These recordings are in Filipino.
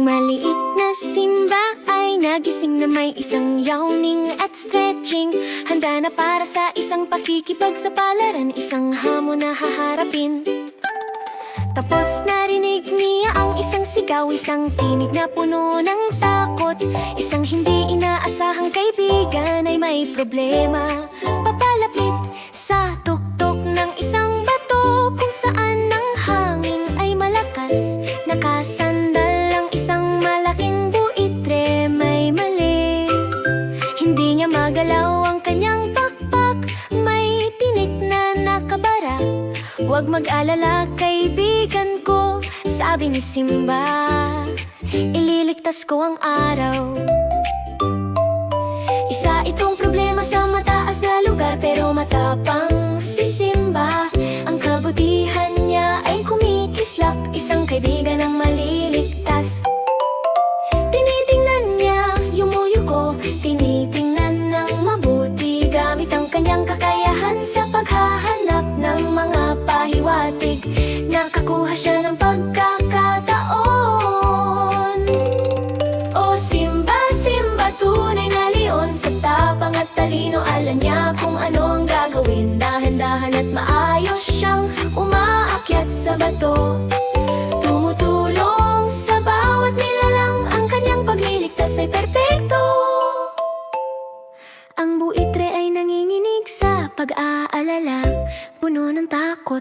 Ang maliit na simba ay nagising na may isang yawning at stretching. Handa na para sa isang pakikipagsapalaran Isang hamon na haharapin. Tapos narinig niya ang isang sigaw Isang tinig na puno ng takot. Isang hindi inaasahang kaibigan ay may problema Huwag mag-alala kaibigan ko Sabi ni Simba. Ililigtas ko ang araw. Isa itong problema sa mataas na lugar Pero matapang si Simba. Ang kabutihan niya ay kumikislap Isang kaibigan ang maliligtas. Tinitingnan niya yumuyuko Tinitingnan ng mabuti. Gamit ang kanyang kakayahan sa paghahanap Ang buitre ay nanginginig sa pag-aalala. Puno ng takot.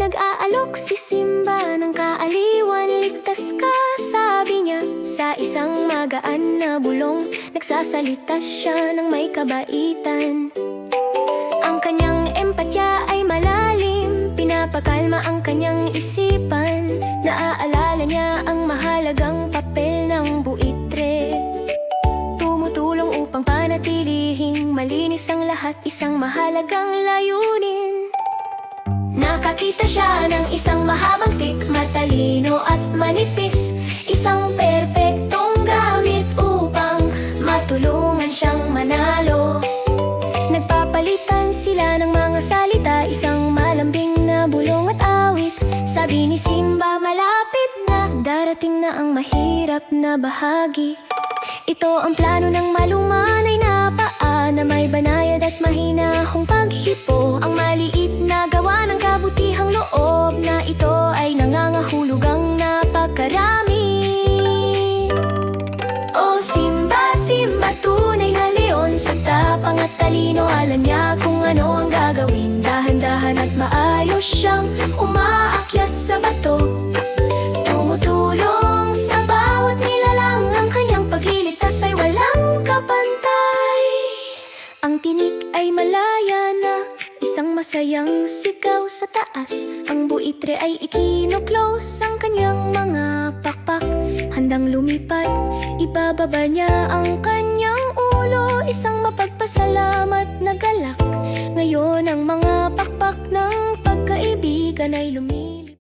Nag-aalok si Simba ng kaaliwan. Ligtas ka, sabi niya. Sa isang magaan na bulong Nagsasalita siya ng may kabaitan. Ang kanyang empatya ay malalim. Pinapakalma ang kanyang isipan. Naaalala niya ang mahalagang papel ng buitre malinis ang lahat Isang mahalagang layunin. Nakakita siya ng isang mahabang stick Matalino at manipis. Isang perpektong gamit upang matulungan siyang manalo. Nagpapalitan sila ng mga salita Isang malambing na bulong at awit. Sabi ni Simba malapit na Darating na ang mahirap na bahagi. Ito ang plano ng malumanay tapang at talino, alam niya kung ano ang gagawin. Dahan-dahan at maayos siyang umaakyat sa bato. Tumutulong sa bawat nilalang. Ang kanyang pagliligtas ay walang kapantay. Ang tinik ay malaya na Isang masayang sigaw sa taas. Ang buitre ay ikinuklos Ang kanyang mga pakpak. Handang lumipat Ibababa niya ang kanyang nagpasalamat na galak Ngayon ang mga